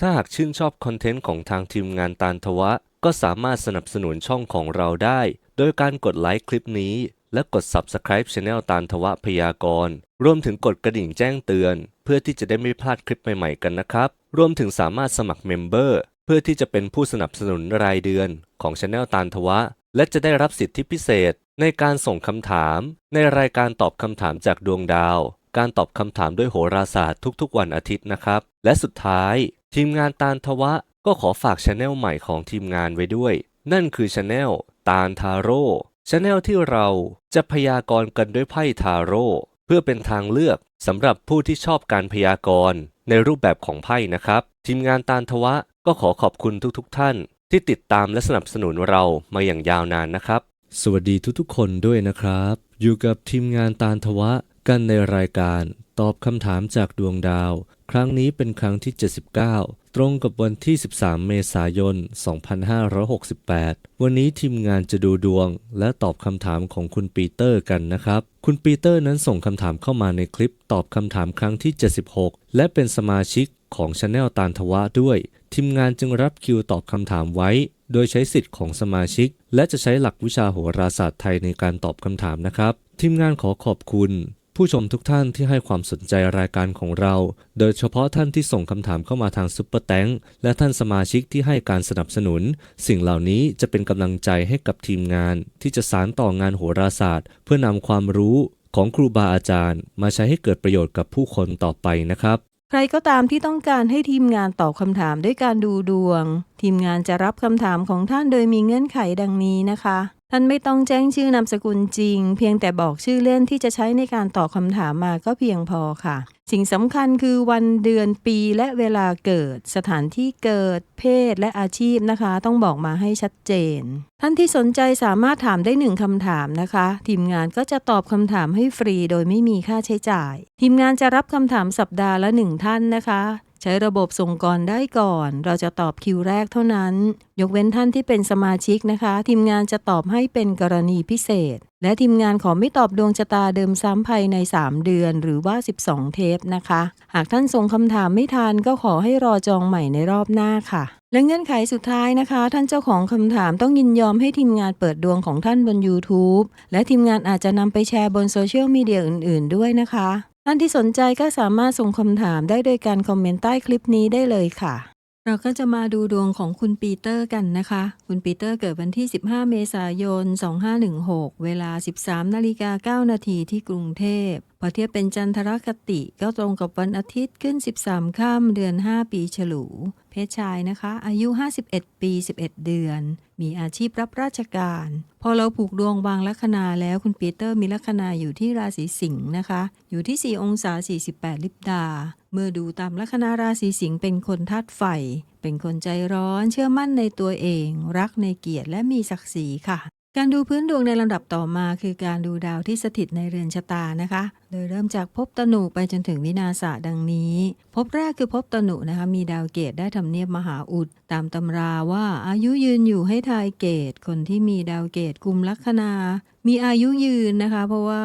ถ้าหากชื่นชอบคอนเทนต์ของทางทีมงานตาลทวะ ก็สามารถสนับสนุนช่องของเราได้ โดยการกดไลค์คลิปนี้ และกด Subscribe Channel ตาลทวะพยากรณ์รวมถึงกดกระดิ่งแจ้งเตือน เพื่อที่จะได้ไม่พลาดคลิปใหม่ๆกันนะครับ รวมถึงสามารถสมัครเมมเบอร์เพื่อที่จะเป็นผู้สนับสนุนรายเดือนของ Channel ตาลทวะ และจะได้รับสิทธิพิเศษ ในการส่งคำถาม ในรายการตอบคำถามจากดวงดาว การตอบคำถามด้วยโหราศาสตร์ทุกๆ วันอาทิตย์นะครับ และสุดท้าย ทีมงานตาลทวะ ก็ขอฝากช anel ใหม่ของทีมงานไว้ด้วย นั่นคือช anel ตาลทาโร่ช anel ที่เราจะพยากรณ์กันด้วยไพ่ทาโร่เพื่อเป็นทางเลือกสำหรับผู้ที่ชอบการพยากรณ์ในรูปแบบของไพ่นะครับ ทีมงานตาลทวะก็ขอขอบคุณทุกๆท่าน ที่ติดตามและสนับสนุนเรามาอย่างยาวนานนะครับ สวัสดีทุกๆคนด้วยนะครับ อยู่กับทีมงานตาลทวะกันในรายการตอบคำถามจากดวงดาว ครั้งนี้เป็นครั้งที่ 79 ตรงกับวันที่ 13 เมษายน 2568 วันนี้ทีมงานจะดูดวง และตอบคำถามของคุณปีเตอร์กันนะครับ คุณปีเตอร์นั้นส่งคำถามเข้ามาในคลิปตอบคำถามครั้งที่ 76 และเป็นสมาชิกของช anel ตาลทวะด้วย ทีมงานจึงรับคิวตอบคำถามไว้ โดยใช้สิทธิ์ของสมาชิก และจะใช้หลักวิชาโหราศาสตร์ไทยในการตอบคำถามนะครับ ทีมงานขอขอบคุณ ผู้ชมทุกท่านที่ให้ความสนใจรายการของเรา โดยเฉพาะท่านที่ส่งคำถามเข้ามาทางซุปเปอร์แตงและท่านสมาชิกที่ให้การสนับสนุน สิ่งเหล่านี้จะเป็นกำลังใจให้กับทีมงาน ที่จะสานต่องานโหราศาสตร์ เพื่อนำความรู้ของครูบาอาจารย์ มาใช้ให้เกิดประโยชน์กับผู้คนต่อไปนะครับ ใครก็ตามที่ต้องการให้ทีมงานตอบคำถามด้วยการดูดวง ทีมงานจะรับคำถามของท่านโดยมีเงื่อนไขดังนี้นะคะ ท่านไม่ต้องแจ้งชื่อนามสกุลจริง เพียงแต่บอกชื่อเล่นที่จะใช้ในการตอบคำถามมาก็เพียงพอค่ะ สิ่งสำคัญคือวันเดือนปีและเวลาเกิด สถานที่เกิด เพศและอาชีพนะคะ ต้องบอกมาให้ชัดเจน ท่านที่สนใจสามารถถามได้หนึ่งคำถามนะคะ ทีมงานก็จะตอบคำถามให้ฟรีโดยไม่มีค่าใช้จ่าย ทีมงานจะรับคำถามสัปดาห์ละหนึ่งท่านนะคะ ใช้ระบบส่งก่อนได้ก่อน เราจะตอบคิวแรกเท่านั้น ยกเว้นท่านที่เป็นสมาชิกนะคะ ทีมงานจะตอบให้เป็นกรณีพิเศษ และทีมงานขอไม่ตอบดวงชะตาเดิมซ้ำภายใน 3 เดือนหรือว่า 12 เทปนะคะ หากท่านส่งคำถามไม่ทันก็ขอให้รอจองใหม่ในรอบหน้าค่ะ และเงื่อนไขสุดท้ายนะคะ ท่านเจ้าของคำถามต้องยินยอมให้ทีมงานเปิดดวงของท่านบน YouTube และทีมงานอาจจะนำไปแชร์บนโซเชียลมีเดียอื่น ๆ ด้วยนะคะ ท่านที่สนใจก็สามารถส่งคำถามได้โดยการคอมเมนต์ใต้คลิปนี้ได้เลยค่ะ เราก็จะมาดูดวงของคุณปีเตอร์กันนะคะ คุณปีเตอร์เกิดวันที่ 15 เมษายน 2516 เวลา 13 นาฬิกา 9 นาทีที่กรุงเทพ พอเทียบเป็นจันทรคติก็ตรงกับวันอาทิตย์ขึ้น 13ค่ำเดือน 5 ปีฉลู เพศชายนะคะ อายุ 51 ปี 11 เดือน มีอาชีพรับราชการ พอเราผูกดวงวางลัคนาแล้วคุณปีเตอร์มีลัคนาอยู่ที่ราศีสิงห์นะคะ อยู่ที่ 4 องศา 48 ลิบดา เมื่อดูตามลัคนาราศีสิงห์เป็นคนธาตุไฟ เป็นคนใจร้อน เชื่อมั่นในตัวเอง รักในเกียรติและมีศักดิ์ศรีค่ะ การดูพื้นดวงในลำดับต่อมาคือการดูดาวที่สถิตในเรือนชะตานะคะ โดยเริ่มจากภพตนุไปจนถึงวินาศาดังนี้ภพแรกคือภพตนุนะคะมีดาวเกตได้ทำเนียบมหาอุด ตามตำราว่าอายุยืนอยู่ให้ทายเกต คนที่มีดาวเกตกลุ่มลัคนา มีอายุยืนนะคะ เพราะว่า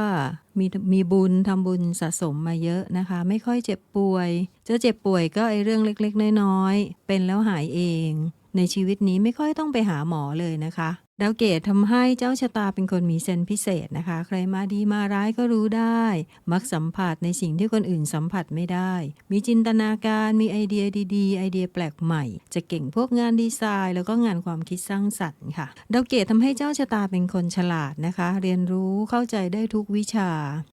มีมีบุญทำบุญสะสมมาเยอะนะคะ ไม่ค่อยเจ็บป่วย จะเจ็บป่วยก็ไอเรื่องเล็ก ๆ น้อยๆเป็นแล้วหายเอง ในชีวิตนี้ไม่ค่อยต้องไปหาหมอเลยนะคะ ดาวเกตทำให้เจ้าชะตาเป็นคนมีเซนพิเศษนะคะ ใครมาดีมาร้ายก็รู้ได้ มักสัมผัสในสิ่งที่คนอื่นสัมผัสไม่ได้ มีจินตนาการมีไอเดียดีๆ ไอเดียแปลกใหม่ จะเก่งพวกงานดีไซน์ แล้วก็งานความคิดสร้างสรรค์ค่ะดาวเกตทำให้เจ้าชะตาเป็นคนฉลาดนะคะ เรียนรู้เข้าใจได้ทุกวิชา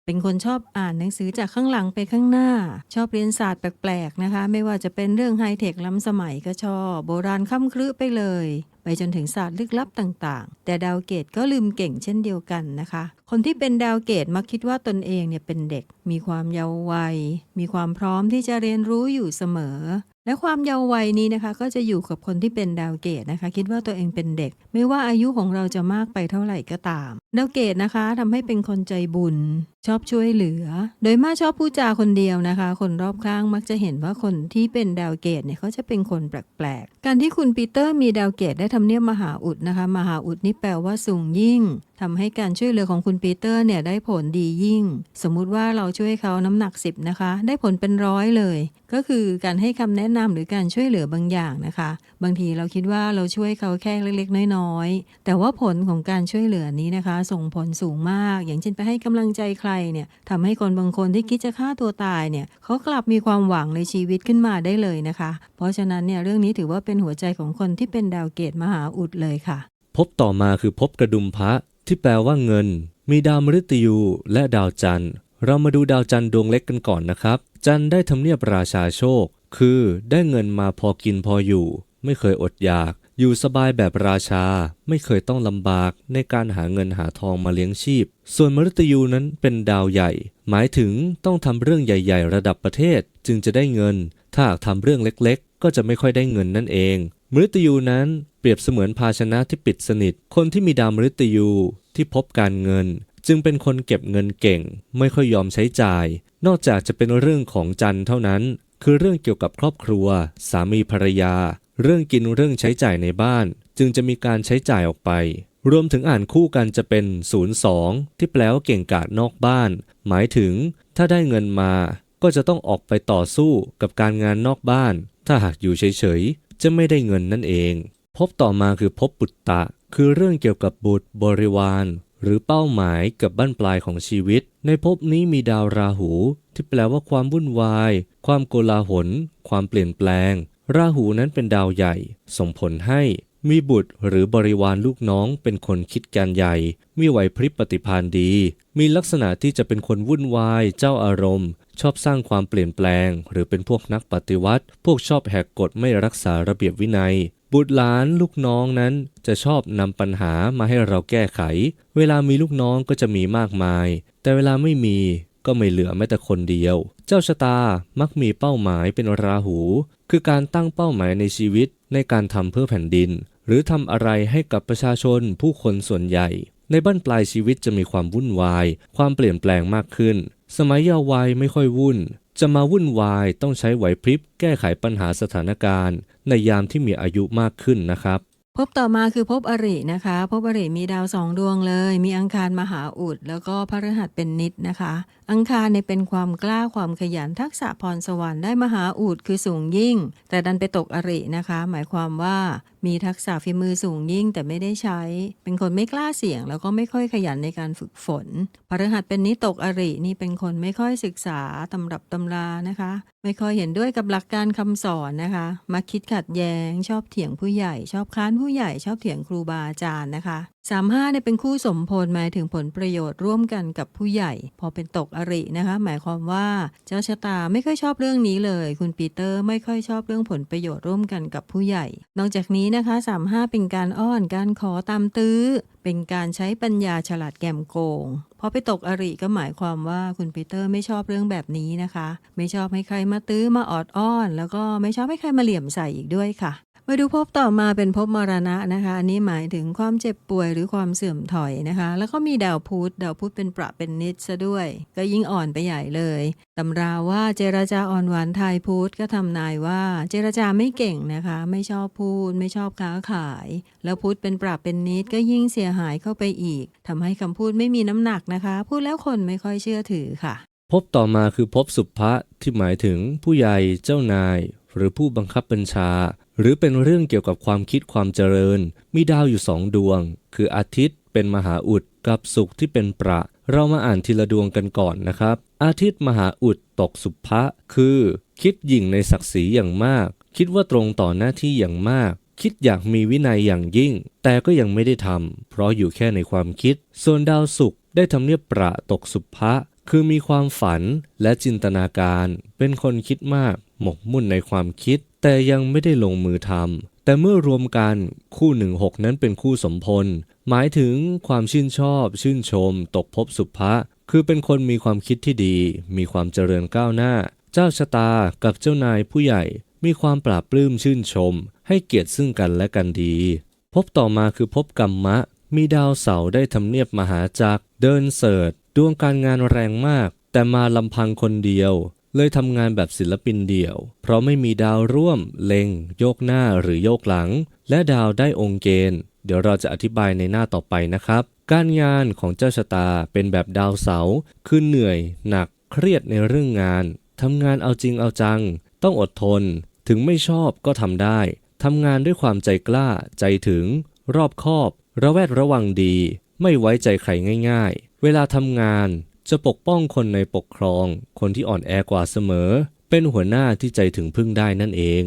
เป็นคนชอบอ่านหนังสือจากข้างหลังไปข้างหน้า ชอบเรียนศาสตร์แปลกๆนะคะ ไม่ว่าจะเป็นเรื่องไฮเทคล้ำสมัยก็ชอบ โบราณค่ำครึไปเลยไปจนถึงศาสตร์ลึกลับต่างๆ แต่ดาวเกตก็ลืมเก่งเช่นเดียวกันนะคะ คนที่เป็นดาวเกตมักคิดว่าตนเองเนี่ยเป็นเด็ก มีความเยาว์วัย มีความพร้อมที่จะเรียนรู้อยู่เสมอ และความเยาว์วัยนี้นะคะ ก็จะอยู่กับคนที่เป็นดาวเกตนะคะ คิดว่าตัวเองเป็นเด็ก ไม่ว่าอายุของเราจะมากไปเท่าไหร่ก็ตาม ดาวเกตนะคะทำให้เป็นคนใจบุญชอบช่วยเหลือ โดยมากชอบพูดจาคนเดียวนะคะ คนรอบข้างมักจะเห็นว่าคนที่เป็นดาวเกตเนี่ยเขาจะเป็นคนแปลกๆ การที่คุณปีเตอร์มีดาวเกตได้ทำเนียบมหาอุดนะคะ มหาอุดนี่แปลว่าสูงยิ่งทำให้การช่วยเหลือของคุณปีเตอร์เนี่ยได้ผลดียิ่ง สมมุติว่าเราช่วยเขาน้ำหนัก 10 นะคะ ได้ผลเป็นร้อยเลย ก็คือการให้คำแนะนำหรือการช่วยเหลือบางอย่างนะคะ บางทีเราคิดว่าเราช่วยเขาแค่เล็กๆ น้อยๆ แต่ว่าผลของการช่วยเหลือนี้นะคะ ส่งผลสูงมาก อย่างเช่นไปให้กำลังใจใครเนี่ยทำให้คนบางคนที่คิดจะฆ่าตัวตายเนี่ยเขากลับมีความหวังในชีวิตขึ้นมาได้เลยนะคะ เพราะฉะนั้นเนี่ยเรื่องนี้ถือว่าเป็นหัวใจของคนที่เป็นดาวเกตมหาอุดเลยค่ะภพต่อมาคือภพกระดุมพระที่แปลว่าเงิน มีดาวมฤตยูและดาวจันทร์ เรามาดูดาวจันทร์ดวงเล็กกันก่อนนะครับ จันทร์ได้ทำเนียบราชาโชค คือได้เงินมาพอกินพออยู่ ไม่เคยอดอยาก อยู่สบายแบบราชาไม่เคยต้องลำบากในการหาเงินหาทองมาเลี้ยงชีพ ส่วนมฤตยูนั้นเป็นดาวใหญ่ หมายถึงต้องทำเรื่องใหญ่ ๆ ระดับประเทศจึงจะได้เงิน ถ้าหากทำเรื่องเล็กๆ ก็จะไม่ค่อยได้เงินนั่นเอง มฤตยูนั้นเปรียบเสมือนภาชนะที่ปิดสนิท คนที่มีดาวมฤตยูที่พบการเงิน จึงเป็นคนเก็บเงินเก่ง ไม่ค่อยยอมใช้จ่าย นอกจากจะเป็นเรื่องของจันทร์เท่านั้น คือเรื่องเกี่ยวกับครอบครัว สามีภรรยา เรื่องกินเรื่องใช้จ่ายในบ้าน จึงจะมีการใช้จ่ายออกไป รวมถึงอ่านคู่กันจะเป็น 02 ที่แปลว่าเก่งกาจนอกบ้าน หมายถึง ถ้าได้เงินมา ก็จะต้องออกไปต่อสู้กับการงานนอกบ้าน ถ้าหากอยู่เฉยๆ จะไม่ได้เงินนั่นเอง พบต่อมาคือพบปุตตะ คือเรื่องเกี่ยวกับบุตรบริวาร หรือเป้าหมายกับบั้นปลายของชีวิต ในภพนี้มีดาวราหู ที่แปลว่าความวุ่นวาย ความโกลาหล ความเปลี่ยนแปลง ราหูนั้นเป็นดาวใหญ่ ส่งผลให้มีบุตรหรือบริวารลูกน้องเป็นคนคิดการใหญ่ มีไหวพริบปฏิภาณดี มีลักษณะที่จะเป็นคนวุ่นวาย เจ้าอารมณ์ ชอบสร้างความเปลี่ยนแปลง หรือเป็นพวกนักปฏิวัติ พวกชอบแหกกฎไม่รักษาระเบียบวินัย บุตรหลานลูกน้องนั้นจะชอบนำปัญหามาให้เราแก้ไข เวลามีลูกน้องก็จะมีมากมาย แต่เวลาไม่มีก็ไม่เหลือแม้แต่คนเดียว เจ้าชะตามักมีเป้าหมายเป็นราหู คือการตั้งเป้าหมายในชีวิตในการทำเพื่อแผ่นดิน หรือทำอะไรให้กับประชาชนผู้คนส่วนใหญ่ ในบั้นปลายชีวิตจะมีความวุ่นวาย ความเปลี่ยนแปลงมากขึ้น สมัยเยาว์วัยไม่ค่อยวุ่น จะมาวุ่นวายต้องใช้ไหวพริบแก้ไขปัญหาสถานการณ์ ในยามที่มีอายุมากขึ้นนะครับภพต่อมาคือภพอรินะคะภพอริมีดาวสองดวงเลย มีอังคารมหาอุด แล้วก็พฤหัสเป็นนิดนะคะ อังคารเนี่ยเป็นความกล้าความขยันทักษะพรสวรรค์ได้มหาอุดคือสูงยิ่ง แต่ดันไปตกอรินะคะ หมายความว่ามีทักษะฝีมือสูงยิ่งแต่ไม่ได้ใช้ เป็นคนไม่กล้าเสี่ยง แล้วก็ไม่ค่อยขยันในการฝึกฝนพฤหัสเป็นนิตกอรินี่เป็นคนไม่ค่อยศึกษาตำรับตำรานะคะ ไม่ค่อยเห็นด้วยกับหลักการคำสอนนะคะมาคิดขัดแย้ง ชอบเถียงผู้ใหญ่ ชอบค้านผู้ใหญ่ ชอบเถียงครูบาอาจารย์นะคะ สามห้าเนี่ยเป็นคู่สมพลหมายถึงผลประโยชน์ร่วมกันกับผู้ใหญ่ พอเป็นตกอรินะคะ หมายความว่าเจ้าชะตาไม่ค่อยชอบเรื่องนี้เลย คุณปีเตอร์ไม่ค่อยชอบเรื่องผลประโยชน์ร่วมกันกับผู้ใหญ่ นอกจากนี้นะคะสามห้าเป็นการอ้อนการขอตามตื้อ เป็นการใช้ปัญญาฉลาดแกมโกงพอไปตกอริก็หมายความว่าคุณปีเตอร์ไม่ชอบเรื่องแบบนี้นะคะ ไม่ชอบให้ใครมาตื้อมาออดอ้อน แล้วก็ไม่ชอบให้ใครมาเหลี่ยมใส่อีกด้วยค่ะ มาดูภพต่อมาเป็นภพมรณะนะคะ อันนี้หมายถึงความเจ็บป่วยหรือความเสื่อมถอยนะคะ แล้วก็มีดาวพุธดาวพุธเป็นประเป็นนิดซะด้วย ก็ยิ่งอ่อนไปใหญ่เลยตำราว่าเจรจาอ่อนหวานทายพุธก็ทำนายว่า เจรจาไม่เก่งนะคะ ไม่ชอบพูด ไม่ชอบค้าขาย แล้วพุธเป็นปรับเป็นนิดก็ยิ่งเสียหายเข้าไปอีกทำให้คำพูดไม่มีน้ำหนักนะคะ พูดแล้วคนไม่ค่อยเชื่อถือค่ะภพต่อมาคือภพสุภะที่หมายถึงผู้ใหญ่เจ้านาย หรือผู้บังคับบัญชา หรือเป็นเรื่องเกี่ยวกับความคิดความเจริญ มีดาวอยู่สองดวง คืออาทิตย์เป็นมหาอุดกับศุกร์ที่เป็นประ เรามาอ่านทีละดวงกันก่อนนะครับ อาทิตย์มหาอุดตกสุภะคือ คิดหยิ่งในศักดิ์ศรีอย่างมาก คิดว่าตรงต่อหน้าที่อย่างมาก คิดอยากมีวินัยอย่างยิ่ง แต่ก็ยังไม่ได้ทำเพราะอยู่แค่ในความคิด ส่วนดาวศุกร์ได้ทำเนียบประตกสุภะคือมีความฝันและจินตนาการ เป็นคนคิดมาก หมกมุ่นในความคิด แต่ยังไม่ได้ลงมือทำแต่เมื่อรวมกันคู่หนึ่งหกนั้นเป็นคู่สมพล หมายถึงความชื่นชอบ ชื่นชม ตกภพสุภะคือเป็นคนมีความคิดที่ดี มีความเจริญก้าวหน้า เจ้าชะตากับเจ้านายผู้ใหญ่ มีความปราบปลื้มชื่นชม ให้เกียรติซึ่งกันและกันดี พบต่อมาคือพบกรรมะ มีดาวเสาได้ทำเนียบมหาจักร เดินเสิร์ชดวงการงานแรงมาก แต่มาลำพังคนเดียว เลยทำงานแบบศิลปินเดี่ยว เพราะไม่มีดาวร่วม เล็ง โยกหน้าหรือโยกหลัง และดาวได้องค์เกณฑ์ เดี๋ยวเราจะอธิบายในหน้าต่อไปนะครับ การงานของเจ้าชะตาเป็นแบบดาวเสาคือเหนื่อย หนัก เครียดในเรื่องงานทำงานเอาจริงเอาจัง ต้องอดทน ถึงไม่ชอบก็ทำได้ทำงานด้วยความใจกล้า ใจถึง รอบคอบ ระแวดระวังดี ไม่ไว้ใจใครง่าย ๆ เวลาทำงาน จะปกป้องคนในปกครอง คนที่อ่อนแอกว่าเสมอ เป็นหัวหน้าที่ใจถึงพึ่งได้นั่นเอง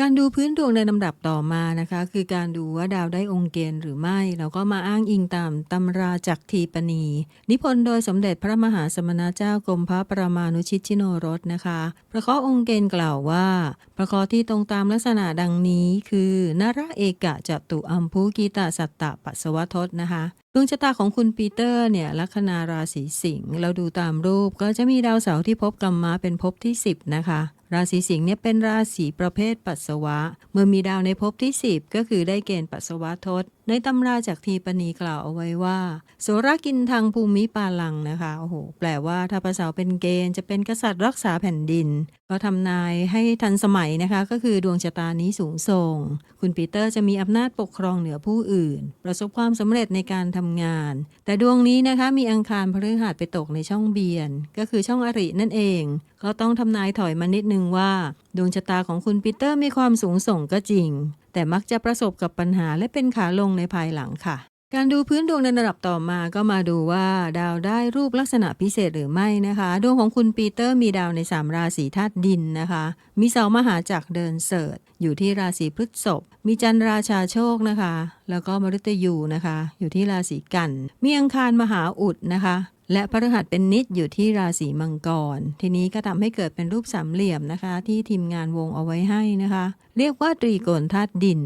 การดูพื้นดวงในลำดับต่อมานะคะ คือการดูว่าดาวได้องค์เกณฑ์หรือไม่เราก็มาอ้างอิงตามตำราจักทีปณี นิพนธ์โดยสมเด็จพระมหาสมณเจ้ากรมพระประมานุชิตชิโนรสนะคะประเคราะองค์เกณฑ์กล่าวว่า ประเคราะที่ตรงตามลักษณะดังนี้ คือนระเอกะจตุอัมพุกีตาสัตตะปัสสวทศนะคะดวงชะตาของคุณปีเตอร์เนี่ยลัคนาราศีสิงห์เราดูตามรูปก็จะมีดาวเสาร์ที่พบกรรมะเป็นภพที่ 10 นะคะ ราศีสิงห์เนี่ยเป็นราศีประเภทปัสสาวะ เมื่อมีดาวในภพที่ 10 ก็คือได้เกณฑ์ปัสสาวะทศ ในตำราจากทีปณีกล่าวเอาไว้ว่า โสรกินทางภูมิปาลังนะคะโอ้โหแปลว่าถ้าภาษาเป็นเกณฑ์จะเป็นกษัตริย์รักษาแผ่นดิน ก็ทำนายให้ทันสมัยนะคะ ก็คือดวงชะตานี้สูงส่ง คุณปีเตอร์จะมีอำนาจปกครองเหนือผู้อื่น ประสบความสำเร็จในการทำงาน แต่ดวงนี้นะคะมีอังคารพฤหัสไปตกในช่องเบียน ก็คือช่องอรินั่นเอง ก็ต้องทำนายถอยมานิดนึงว่า ดวงชะตาของคุณปีเตอร์มีความสูงส่งก็จริง แต่มักจะประสบกับปัญหาและเป็นขาลงในภายหลังค่ะ การดูพื้นดวงในระดับต่อมาก็มาดูว่า ดาวได้รูปลักษณะพิเศษหรือไม่นะคะ ดวงของคุณปีเตอร์มีดาวใน 3 ราศีธาตุดินนะคะ มีเสาร์มหาจักรเดินเสิร์ชอยู่ที่ราศีพฤษภมีจันทร์ราชาโชคนะคะ แล้วก็มฤตยูนะคะ อยู่ที่ราศีกัน มีอังคารมหาอุดนะคะ และพฤหัสเป็นนิดอยู่ที่ราศีมังกร ทีนี้ก็ทำให้เกิดเป็นรูปสามเหลี่ยมนะคะ ที่ทีมงานวงเอาไว้ให้นะคะ เรียกว่าตรีโกณธาตุดิน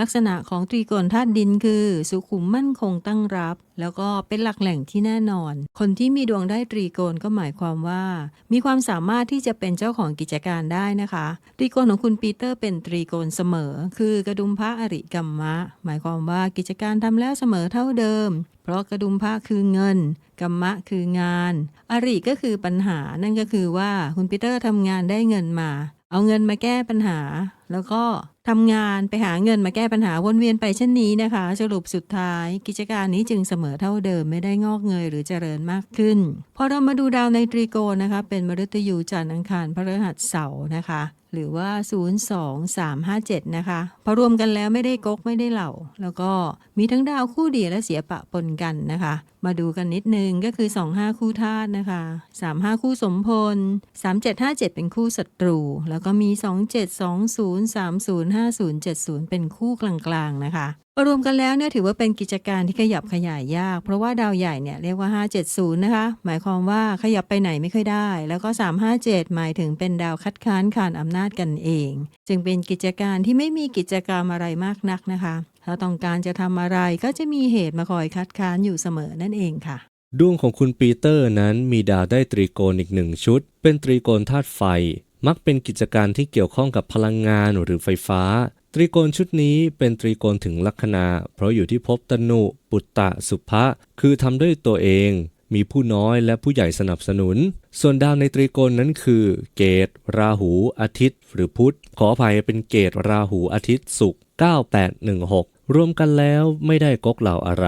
ลักษณะของตรีโกณธาตุดินคือ สุขุมมั่นคงตั้งรับ แล้วก็เป็นหลักแหล่งที่แน่นอน คนที่มีดวงได้ตรีโกณก็หมายความว่า มีความสามารถที่จะเป็นเจ้าของกิจการได้นะคะ ตรีโกณของคุณปีเตอร์เป็นตรีโกณเสมอ คือกระดุมพระอริกรรมะ หมายความว่ากิจการทำแล้วเสมอเท่าเดิม เพราะกระดุมพระคือเงินกรรมะคืองาน อริก็คือปัญหานั่นก็คือว่าคุณปีเตอร์ทำงานได้เงินมา เอาเงินมาแก้ปัญหาแล้วก็ทำงานไปหาเงินมาแก้ปัญหาวนเวียนไปเช่นนี้นะคะ สรุปสุดท้าย กิจการนี้จึงเสมอเท่าเดิมไม่ได้งอกเงยหรือเจริญมากขึ้น พอเรามาดูดาวในตรีโกนะคะ เป็นมฤตยูจันทร์อังคารพฤหัสเสาร์นะคะ หรือว่า 02357 นะคะ พอรวมกันแล้วไม่ได้กกไม่ได้เหล่า แล้วก็มีทั้งดาวคู่ดีและเสียปะปนกันนะคะ มาดูกันนิดนึงก็คือ 25 คู่ธาตุนะคะ 35 คู่สมพล 3757 เป็นคู่ศัตรู แล้วก็มี 2720 0305070 เป็นคู่กลางๆนะคะรวมกันแล้วเนี่ยถือว่าเป็นกิจการที่ขยับขยายยาก เพราะว่าดาวใหญ่เนี่ยเรียกว่า 570 นะคะ หมายความว่าขยับไปไหนไม่ค่อยได้ แล้วก็ 357 หมายถึงเป็นดาวคัดค้านขานอำนาจกันเอง จึงเป็นกิจการที่ไม่มีกิจกรรมอะไรมากนักนะคะ ถ้าต้องการจะทำอะไรก็จะมีเหตุมาคอยคัดค้านอยู่เสมอนั่นเองค่ะดวงของคุณปีเตอร์นั้นมีดาวได้ตรีโกณอีกหนึ่งชุด เป็นตรีโกณธาตุไฟ มักเป็นกิจการที่เกี่ยวข้องกับพลังงานหรือไฟฟ้า ตรีโกณชุดนี้เป็นตรีโกณถึงลัคนา เพราะอยู่ที่ภพตนุ ปุตตะ สุภะ คือทำด้วยตัวเอง มีผู้น้อยและผู้ใหญ่สนับสนุน ส่วนดาวในตรีโกณนั้นคือ เกต ราหู อาทิตย์ หรือพุธ ขออภัยเป็นเกต ราหู อาทิตย์ ศุกร์ 9816 รวมกันแล้วไม่ได้กกเหล่าอะไร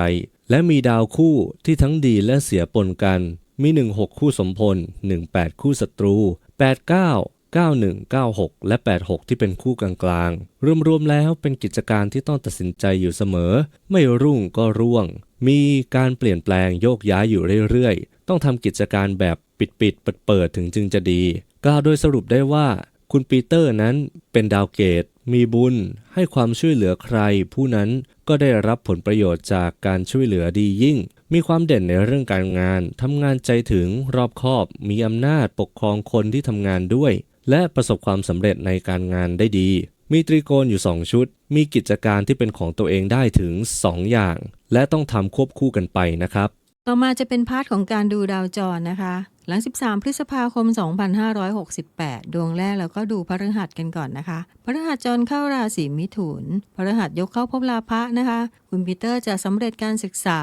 และมีดาวคู่ที่ทั้งดีและเสียปนกัน มี 16 คู่สมพล 18 คู่ศัตรู 89 91 96 และ 86 ที่เป็นคู่กลางๆ รวมๆ แล้วเป็นกิจการที่ต้องตัดสินใจอยู่เสมอ ไม่รุ่งก็ร่วง มีการเปลี่ยนแปลงโยกย้ายอยู่เรื่อยๆ ต้องทำกิจการแบบปิดๆ เปิดๆ ถึงจึงจะดีกล่าวโดยสรุปได้ว่า คุณปีเตอร์นั้นเป็นดาวเกต มีบุญ ให้ความช่วยเหลือใคร ผู้นั้นก็ได้รับผลประโยชน์จากการช่วยเหลือดียิ่ง มีความเด่นในเรื่องการงาน ทำงานใจถึงรอบคอบ มีอำนาจปกครองคนที่ทำงานด้วย และประสบความสำเร็จในการงานได้ดี มีตรีโกณอยู่ 2 ชุด มีกิจการที่เป็นของตัวเองได้ถึง 2 อย่าง และต้องทำควบคู่กันไปนะครับ ต่อมาจะเป็นพาร์ทของการดูดาวจรนะคะ หลัง 13 พฤษภาคม 2568 ดวงแรกเราก็ดูพฤหัสกันก่อนนะคะ พฤหัสจรเข้าราศีมิถุน พฤหัสยกเข้าพบลาภะนะคะ คุณปีเตอร์จะสำเร็จการศึกษา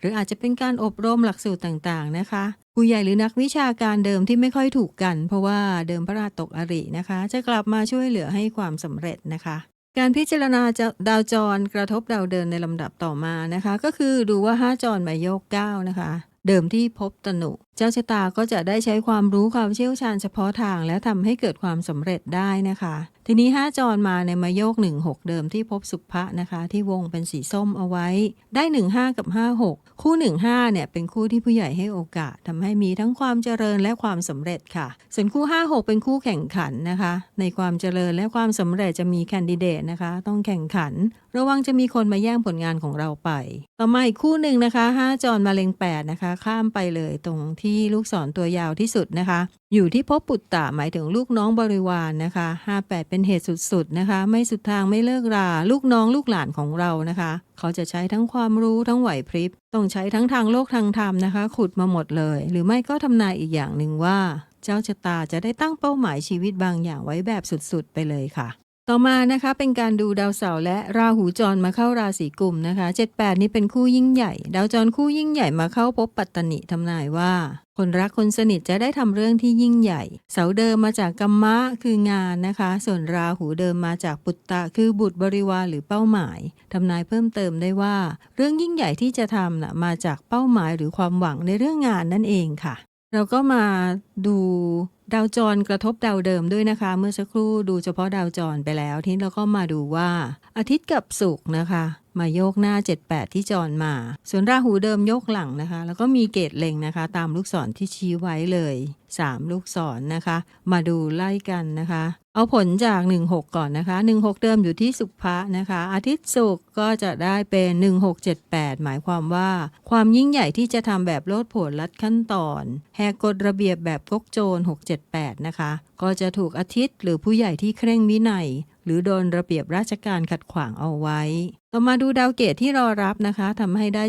หรืออาจจะเป็นการอบรมหลักสูตรต่างๆนะคะผู้ใหญ่หรือนักวิชาการเดิมที่ไม่ค่อยถูกกัน เพราะว่าเดิมพระราชตกอรินะคะ จะกลับมาช่วยเหลือให้ความสำเร็จนะคะการพิจารณาจดาวจรกระทบดาวเดินในลำดับต่อมานะคะ ก็คือดูว่าห้าจรมาโยกเก้านะคะ เดิมที่พบตนุ เจ้าชะตาก็จะได้ใช้ความรู้ความเชี่ยวชาญเฉพาะทาง และทำให้เกิดความสำเร็จได้นะคะ ทีนี้ห้าจรมาในมาโยกหนึ่งหกเดิมที่พบสุภะนะคะ ที่วงเป็นสีส้มเอาไว้ ได้หนึ่งห้ากับห้าหกคู่หนึ่งห้าเนี่ยเป็นคู่ที่ผู้ใหญ่ให้โอกาสทำให้มีทั้งความเจริญและความสำเร็จค่ะ ส่วนคู่ห้าหกเป็นคู่แข่งขันนะคะ ในความเจริญและความสำเร็จจะมีแคนดิเดตนะคะ ต้องแข่งขัน ระวังจะมีคนมาแย่งผลงานของเราไป ต่อมาอีกคู่หนึ่งนะคะห้าจรมาเลงแปดนะคะ ข้ามไปเลยตรงที่ลูกศรตัวยาวที่สุดนะคะ อยู่ที่พบปุตตะหมายถึงลูกน้องบริวารนนะคะ 58 เป็นเหตุสุดๆนะคะ ไม่สุดทางไม่เลิกรา ลูกน้องลูกหลานของเรานะคะ เขาจะใช้ทั้งความรู้ทั้งไหวพริบ ต้องใช้ทั้งทางโลกทางธรรมนะคะ ขุดมาหมดเลย หรือไม่ก็ทำนายอีกอย่างหนึ่งว่า เจ้าชะตาจะได้ตั้งเป้าหมายชีวิตบางอย่างไว้แบบสุดๆไปเลยค่ะ ต่อมานะคะเป็นการดูดาวเสาร์และราหูจรมาเข้าราศีกุมนะคะ 78 นี้เป็นคู่ยิ่งใหญ่ ดาวจรคู่ยิ่งใหญ่มาเข้าพบปัตตนิทำนายว่า คนรักคนสนิทจะได้ทำเรื่องที่ยิ่งใหญ่ เสาเดิมมาจากกัมมะคืองานนะคะ ส่วนราหูเดิมมาจากปุตตะคือบุตรบริวารหรือเป้าหมายทำนายเพิ่มเติมได้ว่า เรื่องยิ่งใหญ่ที่จะทำน่ะมาจากเป้าหมายหรือความหวังในเรื่องงานนั่นเองค่ะ เราก็มาดู ดาวจรกระทบดาวเดิมด้วยนะคะ เมื่อสักครู่ดูเฉพาะดาวจรไปแล้ว ทีนี้เราก็มาดูว่าอาทิตย์กับศุกร์นะคะ มาโยกหน้า 78 ที่จรมา ส่วนราหูเดิมโยกหลังนะคะ แล้วก็มีเกตเล็งนะคะ ตามลูกศรที่ชี้ไว้เลย 3 ลูกศรนะคะ มาดูไล่กันนะคะ เอาผลจาก 16 ก่อนนะคะ 16 เดิมอยู่ที่สุภะนะคะ อาทิตย์ศุกก็จะได้เป็น 1678 หมายความว่า ความยิ่งใหญ่ที่จะทำแบบโลดโผนลัดขั้นตอน แหกกฎระเบียบแบบกกโจร 678 นะคะ ก็จะถูกอาทิตย์หรือผู้ใหญ่ที่เคร่งวินัยหรือโดนระเบียบราชการขัดขวางเอาไว้ ต่อมาดูดาวเกตที่รอรับนะคะทำให้ได้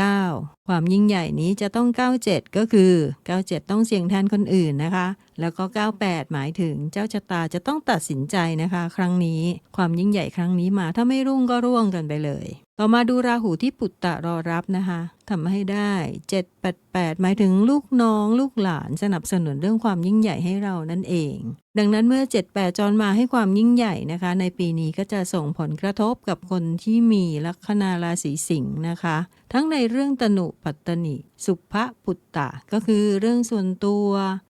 789 ความยิ่งใหญ่นี้จะต้อง 97 ก็คือ 97 ต้องเสี่ยงแทนคนอื่นนะคะ แล้วก็ 98 หมายถึงเจ้าชะตาจะต้องตัดสินใจนะคะ ครั้งนี้ความยิ่งใหญ่ครั้งนี้มาถ้าไม่รุ่งก็ร่วงกันไปเลย ต่อมาดูราหูที่ปุตตะรอรับนะคะทำให้ได้ 788 หมายถึงลูกน้องลูกหลานสนับสนุนเรื่องความยิ่งใหญ่ให้เรานั่นเอง ดังนั้นเมื่อ 78 จรมาให้ความยิ่งใหญ่นะคะ ในปีนี้ก็จะส่งผลกระทบกับคนที่มีลัคนาราศีสิงห์นะคะ ทั้งในเรื่องตนุปัตตนิ สุภปุตตะ ก็คือเรื่องส่วนตัว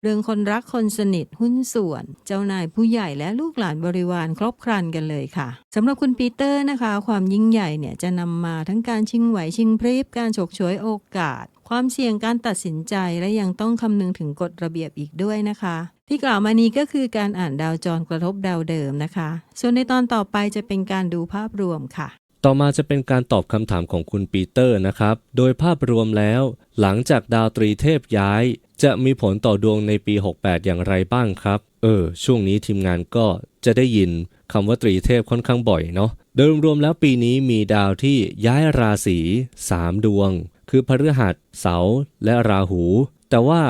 เรื่องคนรักคนสนิทหุ้นส่วน เจ้านายผู้ใหญ่และลูกหลานบริวารครบครันกันเลยค่ะสำหรับคุณปีเตอร์นะคะ ความยิ่งใหญ่เนี่ยจะนำมาทั้งการชิงไหวชิงพริบการฉกฉวยโอกาส ความเสี่ยงการตัดสินใจและยังต้องคำนึงถึงกฎระเบียบอีกด้วยนะคะที่กล่าวมานี้ก็คือการอ่านดาวจรกระทบดาวเดิมนะคะ ส่วนในตอนต่อไปจะเป็นการดูภาพรวมค่ะ ต่อมาจะเป็นการตอบคำถามของคุณปีเตอร์นะครับ โดยภาพรวมแล้ว หลังจากดาวตรีเทพย้าย จะมีผลต่อดวงในปี 68 อย่างไรบ้างครับ เออ ช่วงนี้ทีมงานก็จะได้ยินคำว่าตรีเทพค่อนข้างบ่อยเนาะ โดยรวมแล้วปีนี้มีดาวที่ย้ายราศี 3 ดวง คือพฤหัส เสาร์และราหู แต่ว่า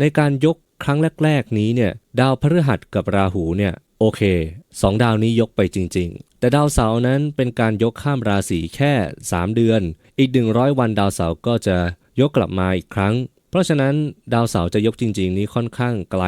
ในการยกครั้งแรก ๆ นี้เนี่ย ดาวพฤหัสกับราหูเนี่ย โอเคสองดาวนี้ยกไปจริง ๆ แต่ดาวเสาร์นั้นเป็นการยกข้ามราศีแค่ 3 เดือน อีก 100 วันดาวเสาร์ก็จะยกกลับมาอีกครั้ง เพราะฉะนั้นดาวเสาร์จะยกจริง ๆ นี้ค่อนข้างไกล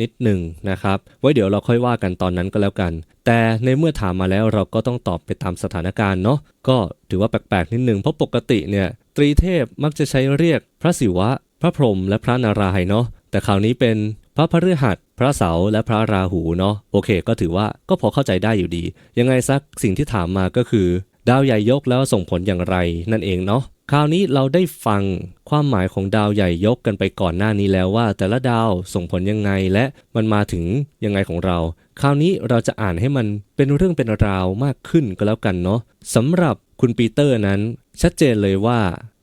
นิดหนึ่งนะครับ ไว้เดี๋ยวเราค่อยว่ากันตอนนั้นก็แล้วกัน แต่ในเมื่อถามมาแล้วเราก็ต้องตอบไปตามสถานการณ์เนาะ ก็ถือว่าแปลกๆนิดหนึ่งเพราะปกติเนี่ยตรีเทพมักจะใช้เรียกพระศิวะ พระพรหมและพระนารายณ์เนาะ แต่คราวนี้เป็น พระพฤหัส พระเสาร์และพระราหูเนาะโอเค ก็ถือว่าก็พอเข้าใจได้อยู่ดี ยังไงสักสิ่งที่ถามมาก็คือ ดาวใหญ่ยกแล้วส่งผลอย่างไรนั่นเองเนาะคราวนี้เราได้ฟังความหมายของดาวใหญ่ยกกันไปก่อนหน้านี้แล้วว่า แต่ละดาวส่งผลยังไงและมันมาถึงยังไงของเรา คราวนี้เราจะอ่านให้มันเป็นเรื่องเป็นราวมากขึ้นก็แล้วกันเนาะสำหรับคุณปีเตอร์นั้น ชัดเจนเลยว่า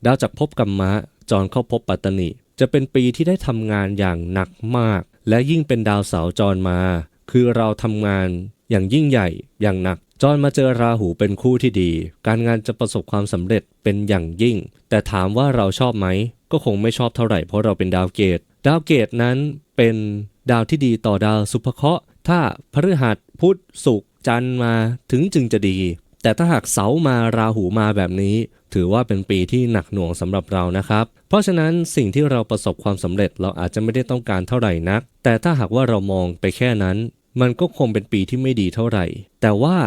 ดาวจากภพกรรมะจรเข้าภพปัตตนิ จะเป็นปีที่ได้ทำงานอย่างหนักมาก และยิ่งเป็นดาวเสาจรมา คือเราทำงานอย่างยิ่งใหญ่อย่างหนัก จรมาเจอราหูเป็นคู่ที่ดี การงานจะประสบความสำเร็จเป็นอย่างยิ่ง แต่ถามว่าเราชอบไหม ก็คงไม่ชอบเท่าไหร่เพราะเราเป็นดาวเกต ดาวเกตนั้นเป็นดาวที่ดีต่อดาวสุภเคราะห์ถ้าพฤหัสพุธศุกร์จันทร์มาถึงจึงจะดี แต่ถ้าหากเสามาราหูมาแบบนี้ ถือว่าเป็นปีที่หนักหน่วงสำหรับเรานะครับ เพราะฉะนั้นสิ่งที่เราประสบความสำเร็จเราอาจจะไม่ได้ต้องการเท่าไหร่นัก แต่ถ้าหากว่าเรามองไปแค่นั้น มันก็คงเป็นปีที่ไม่ดีเท่าไหร่ แต่ว่า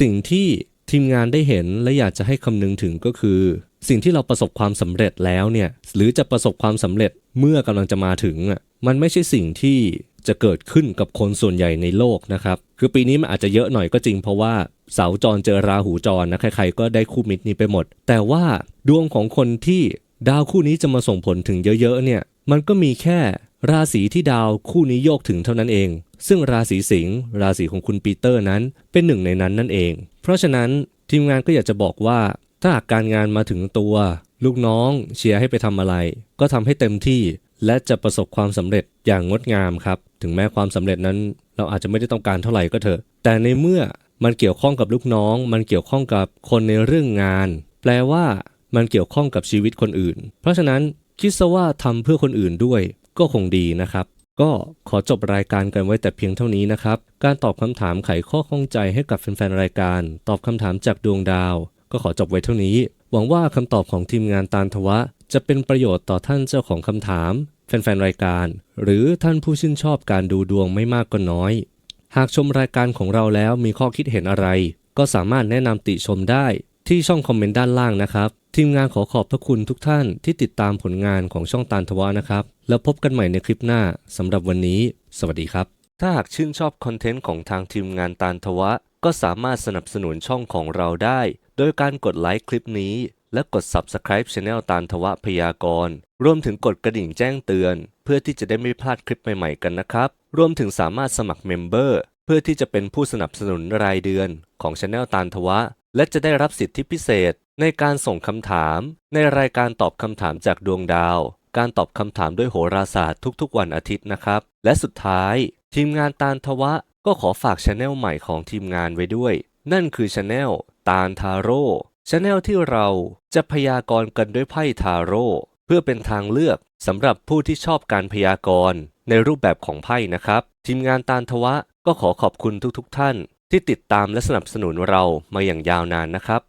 สิ่งที่ทีมงานได้เห็นและอยากจะให้คำนึงถึงก็คือ สิ่งที่เราประสบความสำเร็จแล้วเนี่ยหรือจะประสบความสำเร็จเมื่อกำลังจะมาถึงอะมันไม่ใช่สิ่งที่จะเกิดขึ้นกับคนส่วนใหญ่ในโลกนะครับ คือปีนี้มันอาจจะเยอะหน่อยก็จริงเพราะว่าเสาจรเจอราหูจรนะใครๆก็ได้คู่มิตรนี้ไปหมด แต่ว่าดวงของคนที่ดาวคู่นี้จะมาส่งผลถึงเยอะๆเนี่ยมันก็มีแค่ราศีที่ดาวคู่นี้โยกถึงเท่านั้นเอง ซึ่งราศีสิงห์ราศีของคุณปีเตอร์นั้นเป็นหนึ่งในนั้นนั่นเอง เพราะฉะนั้นทีมงานก็อยากจะบอกว่า ถ้าหากการงานมาถึงตัว ลูกน้องเชียร์ให้ไปทำอะไร ก็ทำให้เต็มที่ และจะประสบความสำเร็จอย่างงดงามครับ ถึงแม้ความสำเร็จนั้น เราอาจจะไม่ได้ต้องการเท่าไหร่ก็เถอะ แต่ในเมื่อมันเกี่ยวข้องกับลูกน้อง มันเกี่ยวข้องกับคนในเรื่องงาน แปลว่ามันเกี่ยวข้องกับชีวิตคนอื่น เพราะฉะนั้นคิดซะว่าทำเพื่อคนอื่นด้วยก็คงดีนะครับ ก็ขอจบรายการกันไว้แต่เพียงเท่านี้นะครับ การตอบคำถามไขข้อข้องใจให้กับแฟนๆรายการ ตอบคำถามจากดวงดาว ก็ขอจบไว้เท่านี้ หวังว่าคำตอบของทีมงานตาลทวะ จะเป็นประโยชน์ต่อท่านเจ้าของคำถาม แฟนๆรายการ หรือท่านผู้ชื่นชอบการดูดวงไม่มากก็น้อย หากชมรายการของเราแล้วมีข้อคิดเห็นอะไร ก็สามารถแนะนำติชมได้ที่ช่องคอมเมนต์ด้านล่างนะครับ ทีมงานขอขอบพระคุณทุกท่านที่ติดตามผลงานของช่องตาลทวะนะครับ แล้วพบกันใหม่ในคลิปหน้าสำหรับวันนี้ สวัสดีครับ ถ้าหากชื่นชอบคอนเทนต์ของทางทีมงานตาลทวะ ก็สามารถสนับสนุนช่องของเราได้ โดยการกดไลค์คลิปนี้ และกด Subscribe Channel ตาลทวะพยากรณ์รวมถึงกดกระดิ่งแจ้งเตือน เพื่อที่จะได้ไม่พลาดคลิปใหม่ๆกันนะครับ รวมถึงสามารถสมัครเมมเบอร์เพื่อที่จะเป็นผู้สนับสนุนรายเดือนของ Channel ตาลทวะ และจะได้รับสิทธิพิเศษ ในการส่งคำถาม ในรายการตอบคำถามจากดวงดาว การตอบคำถามด้วยโหราศาสตร์ทุกๆ วันอาทิตย์นะครับ และสุดท้าย ทีมงานตาลทวะ ก็ขอฝากช anel ใหม่ของทีมงานไว้ด้วย นั่นคือช anel ตาลทาโร่ชาแนลที่เราจะพยากรณ์กันด้วยไพ่ทาโร่เพื่อเป็นทางเลือกสำหรับผู้ที่ชอบการพยากรณ์ในรูปแบบของไพ่นะครับ ทีมงานตาลทวะก็ขอขอบคุณทุกๆท่านที่ติดตามและสนับสนุนเรามาอย่างยาวนานนะครับ